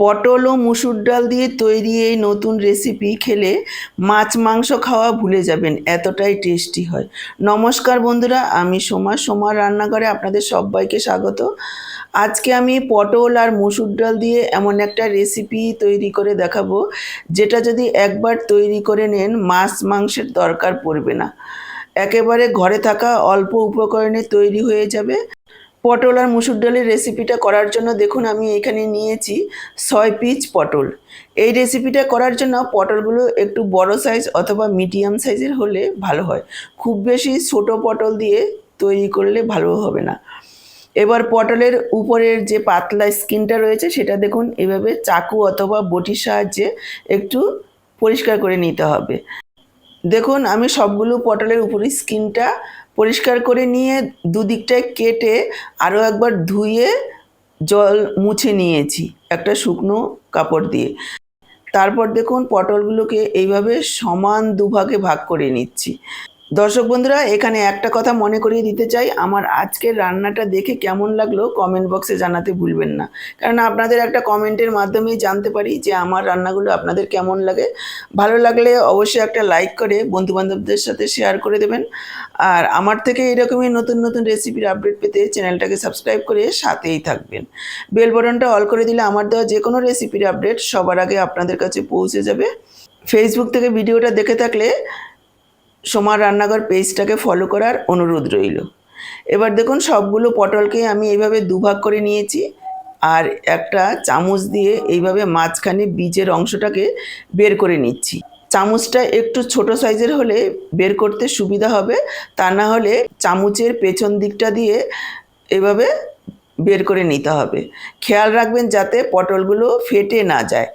পটল ও মুসুর ডাল দিয়ে তৈরি এই নতুন রেসিপি খেলে মাছ, মাংস খাওয়া ভুলে যাবেন, এতটাই টেস্টি হয়। নমস্কার বন্ধুরা, আমি সোমা সোমার রান্নাঘরে আপনাদের সবাইকে স্বাগত। আজকে আমি পটল আর মুসুর ডাল দিয়ে এমন একটা রেসিপি তৈরি করে দেখাবো, যেটা যদি একবার তৈরি করে নেন, মাছ, মাংসের দরকার পড়বে না। একেবারে ঘরে থাকা অল্প উপকরণে তৈরি হয়ে যাবে। পটল আর মুসুর ডালের রেসিপিটা করার জন্য দেখুন আমি এখানে নিয়েছি ছয় পিচ পটল। এই রেসিপিটা করার জন্য পটলগুলো একটু বড় সাইজ অথবা মিডিয়াম সাইজের হলে ভালো হয়। খুব বেশি ছোট পটল দিয়ে তৈরি করলে ভালো হবে না। এবার পটলের উপরের যে পাতলা স্কিনটা রয়েছে সেটা দেখুন, এভাবে চাকু অথবা বটির সাহায্যে একটু পরিষ্কার করে নিতে হবে। দেখুন, আমি সবগুলো পটলের উপরের স্কিনটা পরিষ্কার করে নিয়ে দুদিকটায় কেটে আরও একবার ধুয়ে জল মুছে নিয়েছি, একটা শুকনো কাপড় দিয়ে। তারপর দেখুন পটলগুলোকে এইভাবে সমান দুভাগে ভাগ করে নিচ্ছি। দর্শক বন্ধুরা, এখানে একটা কথা মনে করিয়ে দিতে চাই। আমার আজকের রান্নাটা দেখে কেমন লাগল কমেন্ট বক্সে জানাতে ভুলবেন না। কারণ আপনাদের একটা কমেন্টের মাধ্যমেই জানতে পারি যে আমার রান্নাগুলো আপনাদের কেমন লাগে। ভালো লাগলে অবশ্যই একটা লাইক করে বন্ধুবান্ধবদের সাথে শেয়ার করে দেবেন। আর আমার থেকে এরকমই নতুন নতুন রেসিপির আপডেট পেতে চ্যানেলটাকে সাবস্ক্রাইব করে সাথেই থাকবেন। বেল বটনটা অল করে দিলে আমার দেওয়া যে কোনো রেসিপির আপডেট সবার আগে আপনাদের কাছে পৌঁছে যাবে। ফেসবুক থেকে ভিডিওটা দেখে থাকলে সোমার রান্নাঘর পেজটাকে ফলো করার অনুরোধ রইল। এবার দেখুন সবগুলো পটলকে আমি এইভাবে দুভাগ করে নিয়েছি আর একটা চামচ দিয়ে এইভাবে মাঝখানে বীজের অংশটাকে বের করে নিচ্ছি। চামচটা একটু ছোট সাইজের হলে বের করতে সুবিধা হবে, তা না হলে চামচের পেছন দিকটা দিয়ে এভাবে বের করে নিতে হবে। খেয়াল রাখবেন যাতে পটলগুলো ফেটে না যায়।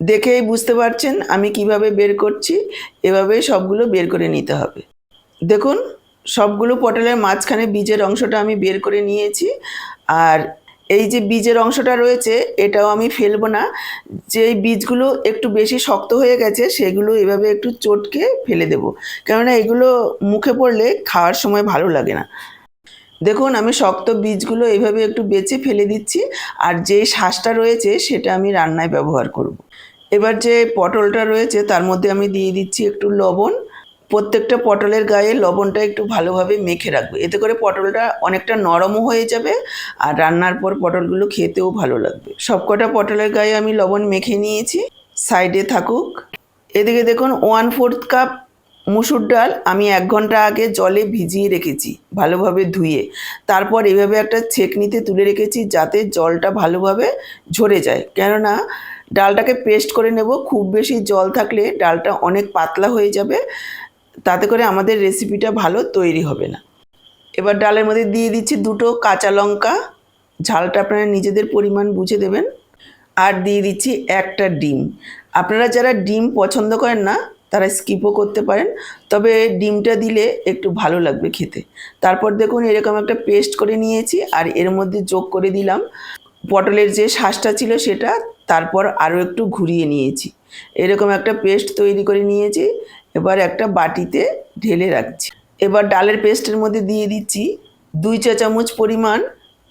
দেখেই বুঝতে পারছেন আমি কীভাবে বের করছি, এভাবে সবগুলো বের করে নিতে হবে। দেখুন, সবগুলো পটলের মাঝখানে বীজের অংশটা আমি বের করে নিয়েছি, আর এই যে বীজের অংশটা রয়েছে, এটাও আমি ফেলব না। যে বীজগুলো একটু বেশি শক্ত হয়ে গেছে, সেগুলো এভাবে একটু চটকে ফেলে দেবো। কেননা এগুলো মুখে পড়লে খাওয়ার সময় ভালো লাগে না। দেখুন, আমি শক্ত বীজগুলো এইভাবে একটু বেছে ফেলে দিচ্ছি, আর যে শ্বাসটা রয়েছে, সেটা আমি রান্নায় ব্যবহার করব। এবার যে পটলটা রয়েছে, তার মধ্যে আমি দিয়ে দিচ্ছি একটু লবণ। প্রত্যেকটা পটলের গায়ে লবণটা একটু ভালোভাবে মেখে রাখবে। এতে করে পটলটা অনেকটা নরমও হয়ে যাবে আর রান্নার পর পটলগুলো খেতেও ভালো লাগবে। সবকটা পটলের গায়ে আমি লবণ মেখে নিয়েছি। সাইডে থাকুক। এদিকে দেখুন, ওয়ান ফোর্থ কাপ মুসুর ডাল আমি এক ঘণ্টা আগে জলে ভিজিয়ে রেখেছি ভালোভাবে ধুয়ে। তারপর এভাবে একটা ছেঁকনিতে তুলে রেখেছি যাতে জলটা ভালোভাবে ঝরে যায়। কেননা ডালটাকে পেস্ট করে নেব। খুব বেশি জল থাকলে ডালটা অনেক পাতলা হয়ে যাবে। তাতে করে আমাদের রেসিপিটা ভালো তৈরি হবে না। এবার ডালের মধ্যে দিয়ে দিচ্ছি দুটো কাঁচা লঙ্কা। ঝালটা আপনারা নিজেদের পরিমাণ বুঝে দেবেন। আর দিয়ে দিচ্ছি একটা ডিম। আপনারা যারা ডিম পছন্দ করেন না, তারা স্কিপও করতে পারেন। তবে ডিমটা দিলে একটু ভালো লাগবে খেতে। তারপর দেখুন এরকম একটা পেস্ট করে নিয়েছি। আর এর মধ্যে যোগ করে দিলাম পটলের যে শ্বাসটা ছিল সেটা তারপর আরও একটু ঘুরিয়ে নিয়েছি। এরকম একটা পেস্ট তৈরি করে নিয়েছি, এবার একটা বাটিতে ঢেলে রাখছি। এবার ডালের পেস্টের মধ্যে দিয়ে দিচ্ছি দুই চা চামচ পরিমাণ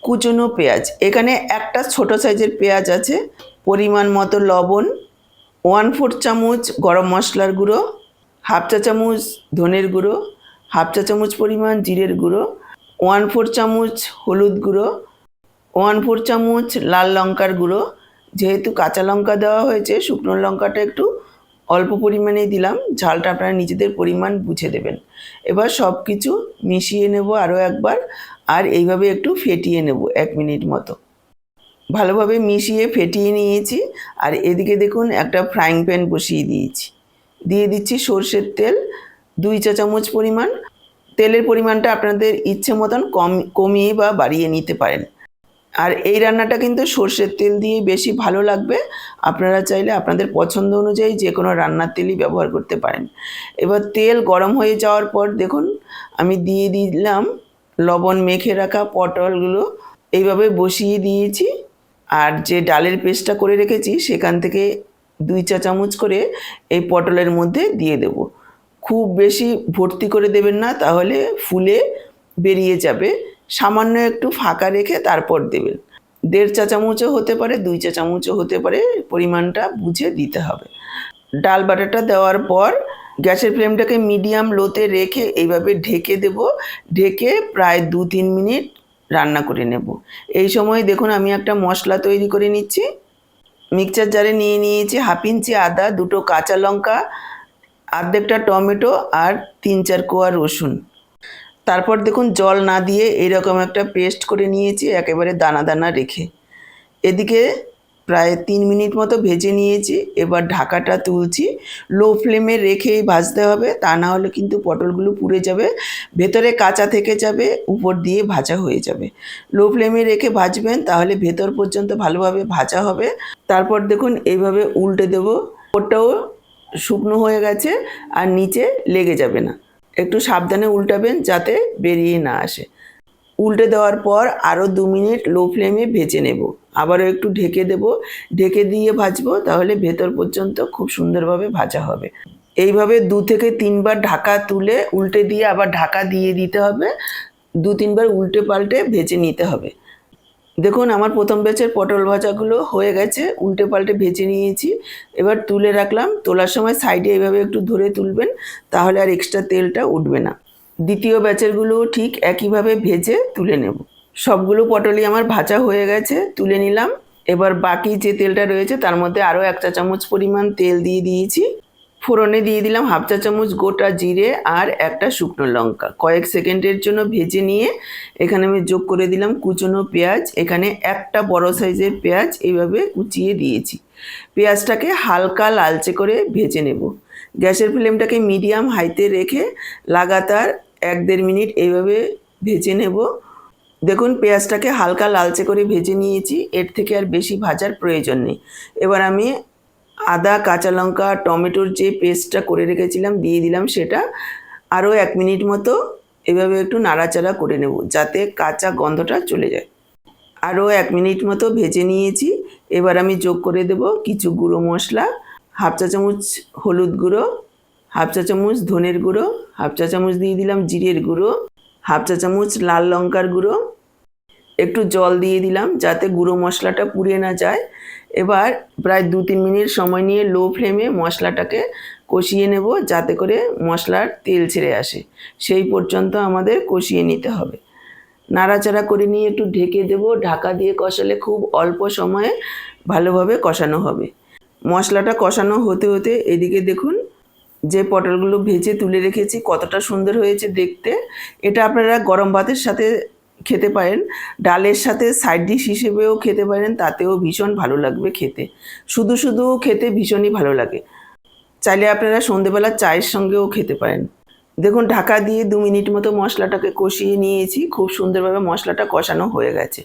কুচনো পেঁয়াজ। এখানে একটা ছোট সাইজের পেঁয়াজ আছে, পরিমাণ মতো লবণ, ওয়ান ফোর চামচ গরম মশলার গুঁড়ো, হাফ চা চামচ ধনের গুঁড়ো, হাফ চা চামচ পরিমাণ জিরের গুঁড়ো, ওয়ান ফোর চামচ হলুদ গুঁড়ো ওয়ান ফোর চামচ লাল লঙ্কার গুঁড়ো। যেহেতু কাঁচা লঙ্কা দেওয়া হয়েছে, শুকনো লঙ্কাটা একটু অল্প পরিমাণেই দিলাম। ঝালটা আপনারা নিজেদের পরিমাণ বুঝে দেবেন। এবার সব কিছু মিশিয়ে নেব আরও একবার, আর এইভাবে একটু ফেটিয়ে নেব এক মিনিট মতো। ভালোভাবে মিশিয়ে ফেটিয়ে নিয়েছি, আর এদিকে দেখুন একটা ফ্রাইং প্যান বসিয়ে দিয়েছি। দিয়ে দিচ্ছি সর্ষের তেল, দুই চা চামচ পরিমাণ। তেলের পরিমাণটা আপনাদের ইচ্ছে মতন কম, কমিয়ে বা বাড়িয়ে নিতে পারেন। আর এই রান্নাটা কিন্তু সর্ষের তেল দিয়ে বেশি ভালো লাগবে। আপনারা চাইলে আপনাদের পছন্দ অনুযায়ী যে কোনো রান্নার তেলই ব্যবহার করতে পারেন। এবার তেল গরম হয়ে যাওয়ার পর দেখুন, আমি দিয়ে দিলাম লবণ মেখে রাখা পটলগুলো। এইভাবে বসিয়ে দিয়েছি। আর যে ডালের পেস্টটা করে রেখেছি, সেখান থেকে দুই চা চামচ করে এই পটলের মধ্যে দিয়ে দেব। খুব বেশি ভর্তি করে দেবেন না, তাহলে ফুলে বেরিয়ে যাবে। সামান্য একটু ফাঁকা রেখে তারপর দেবেন। দেড় চা চামচও হতে পারে, দুই চা চামচও হতে পারে, পরিমাণটা বুঝে দিতে হবে। ডাল বাটাটা দেওয়ার পর গ্যাসের ফ্লেমটাকে মিডিয়াম লোতে রেখে এইভাবে ঢেকে দেব। ঢেকে প্রায় দু তিন মিনিট রান্না করে নেব। এই সময় দেখুন আমি একটা মশলা তৈরি করে নিচ্ছি। মিক্সচার জারে নিয়ে নিয়েছি হাফ ইঞ্চি আদা, দুটো কাঁচা লঙ্কা, অর্ধেকটা টমেটো আর তিন চার কোয়া রসুন। তারপর দেখুন জল না দিয়ে এরকম একটা পেস্ট করে নিয়েছি, একেবারে দানা দানা রেখে। এদিকে প্রায় তিন মিনিট মতো ভেজে নিয়েছি, এবার ঢাকাটা তুলছি। লো ফ্লেমে রেখেই ভাজতে হবে, তা না হলে কিন্তু পটলগুলো পুড়ে যাবে, ভেতরে কাঁচা থেকে যাবে, উপর দিয়ে ভাজা হয়ে যাবে। লো ফ্লেমে রেখে ভাজবেন, তাহলে ভেতর পর্যন্ত ভালোভাবে ভাজা হবে। তারপর দেখুন এইভাবে উল্টে দেবো। ওটাও শুকনো হয়ে গেছে, আর নিচে লেগে যাবে না। একটু সাবধানে উল্টাবেন যাতে বেরিয়ে না আসে। উল্টে দেওয়ার পর আরও দু মিনিট লো ফ্লেমে ভেজে নেব। আবারও একটু ঢেকে দেব। ঢেকে দিয়ে ভাজবো, তাহলে ভেতর পর্যন্ত খুব সুন্দরভাবে ভাজা হবে। এইভাবে দু থেকে তিনবার ঢাকা তুলে উল্টে দিয়ে আবার ঢাকা দিয়ে দিতে হবে। দু তিনবার উল্টে পাল্টে ভেজে নিতে হবে। দেখুন, আমার প্রথম ব্যাচের পটল ভাজাগুলো হয়ে গেছে, উল্টে পাল্টে ভেজে নিয়েছি। এবার তুলে রাখলাম, তোলার সময় সাইডে এভাবে একটু ধরে তুলবেন, তাহলে আর এক্সট্রা তেলটা উঠবে না। দ্বিতীয় ব্যাচেরগুলোও ঠিক একইভাবে ভেজে তুলে নেব। সবগুলো পটলই আমার ভাজা হয়ে গেছে, তুলে নিলাম। এবার বাকি যে তেলটা রয়েছে, তার মধ্যে আরও এক চা চামচ পরিমাণ তেল দিয়ে দিয়েছি। ফোড়নে দিয়ে দিলাম হাফ চা চামচ গোটা জিরে আর একটা শুকনো লঙ্কা। কয়েক সেকেন্ডের জন্য ভেজে নিয়ে এখানে আমি যোগ করে দিলাম কুচনো পেঁয়াজ। এখানে একটা বড় সাইজের পেঁয়াজ এইভাবে কুচিয়ে দিয়েছি। পেঁয়াজটাকে হালকা লালচে করে ভেজে নেব। গ্যাসের ফ্লেমটাকে মিডিয়াম হাইতে রেখে লাগাতার এক দেড় মিনিট এইভাবে ভেজে নেব। দেখুন, পেঁয়াজটাকে হালকা লালচে করে ভেজে নিয়েছি। এর থেকে আর বেশি ভাজার প্রয়োজন নেই। এবার আমি আদা, কাঁচা লঙ্কা, টমেটোর যে পেস্টটা করে রেখেছিলাম, দিয়ে দিলাম সেটা। আরও এক মিনিট মতো এভাবে একটু নাড়াচাড়া করে নেব, যাতে কাঁচা গন্ধটা চলে যায়। আরও এক মিনিট মতো ভেজে নিয়েছি। এবার আমি যোগ করে দেব কিছু গুঁড়ো মশলা, হাফ চা চামচ হলুদ গুঁড়ো, হাফ চা চামচ ধনের গুঁড়ো, হাফ চা চামচ দিয়ে দিলাম জিরের গুঁড়ো, হাফ চা চামচ লাল লঙ্কার গুঁড়ো একটু জল দিয়ে দিলাম যাতে গুঁড়ো মশলাটা পুড়িয়ে না যায়। এবার প্রায় দু তিন মিনিট সময় নিয়ে লো ফ্লেমে মশলাটাকে কষিয়ে নেব যাতে করে মশলার তেল ছেড়ে আসে। সেই পর্যন্ত আমাদের কষিয়ে নিতে হবে। নাড়াচাড়া করে নিয়ে একটু ঢেকে দেব। ঢাকা দিয়ে কষালে খুব অল্প সময়ে ভালোভাবে কষানো হবে। মশলাটা কষানো হতে হতে এদিকে দেখুন যে পটলগুলো ভেজে তুলে রেখেছি কতটা সুন্দর হয়েছে দেখতে। এটা আপনারা গরম ভাতের সাথে খেতে পারেন। ডালের সাথে সাইড ডিশ হিসেবেও খেতে পারেন, তাতেও ভীষণ ভালো লাগবে খেতে। শুধু শুধু খেতে ভীষণই ভালো লাগে। চাইলে আপনারা সন্ধেবেলা চায়ের সঙ্গেও খেতে পারেন। দেখুন, ঢাকা দিয়ে দু মিনিট মতো মশলাটাকে কষিয়ে নিয়েছি। খুব সুন্দরভাবে মশলাটা কষানো হয়ে গেছে।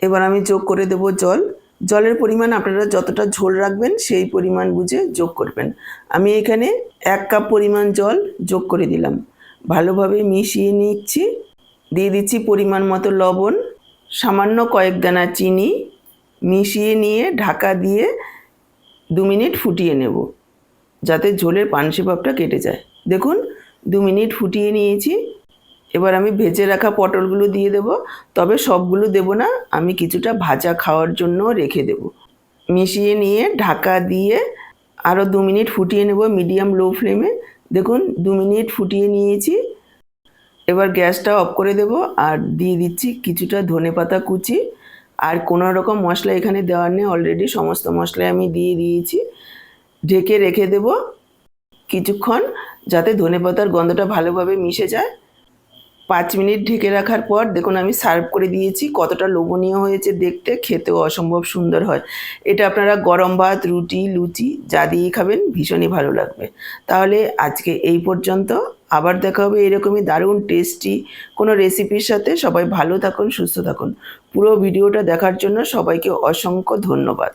এবার আমি যোগ করে দেব জল। জলের পরিমাণ আপনারা যতটা ঝোল রাখবেন, সেই পরিমাণ বুঝে যোগ করবেন। আমি এখানে এক কাপ পরিমাণ জল যোগ করে দিলাম। ভালোভাবে মিশিয়ে নিচ্ছি। দিয়ে দিচ্ছি পরিমাণ মতো লবণ, সামান্য কয়েক দানা চিনি মিশিয়ে নিয়ে ঢাকা দিয়ে দু মিনিট ফুটিয়ে নেব, যাতে ঝোলের পানসি ভাবটা কেটে যায়। দেখুন, দু মিনিট ফুটিয়ে নিয়েছি। এবার আমি ভেজে রাখা পটলগুলো দিয়ে দেব, তবে সবগুলো দেব না, আমি কিছুটা ভাজা খাওয়ার জন্য রেখে দেব। মিশিয়ে নিয়ে ঢাকা দিয়ে আরও দু মিনিট ফুটিয়ে নেব মিডিয়াম লো ফ্লেমে। দেখুন, দু মিনিট ফুটিয়ে নিয়েছি। এবার গ্যাসটা অফ করে দেব আর দিয়ে দিচ্ছি কিছুটা ধনে পাতা কুচি। আর কোনো রকম মশলা এখানে দেওয়ার নেই অলরেডি সমস্ত মশলাই আমি দিয়ে দিয়েছি। ঢেকে রেখে দেব কিছুক্ষণ যাতে ধনে পাতার গন্ধটা ভালোভাবে মিশে যায়। পাঁচ মিনিট ঢেকে রাখার পর দেখুন আমি সার্ভ করে দিয়েছি, কতটা লোভনীয় হয়েছে দেখতে, খেতেও অসম্ভব সুন্দর হয়। এটা আপনারা গরম ভাত, রুটি, লুচি যা দিয়েই খাবেন, ভীষণই ভালো লাগবে। তাহলে আজকে এই পর্যন্ত। আবার দেখা হবে এরকমই দারুণ টেস্টি কোনো রেসিপির সাথে। সবাই ভালো থাকুন, সুস্থ থাকুন। পুরো ভিডিওটা দেখার জন্য সবাইকে অসংখ্য ধন্যবাদ।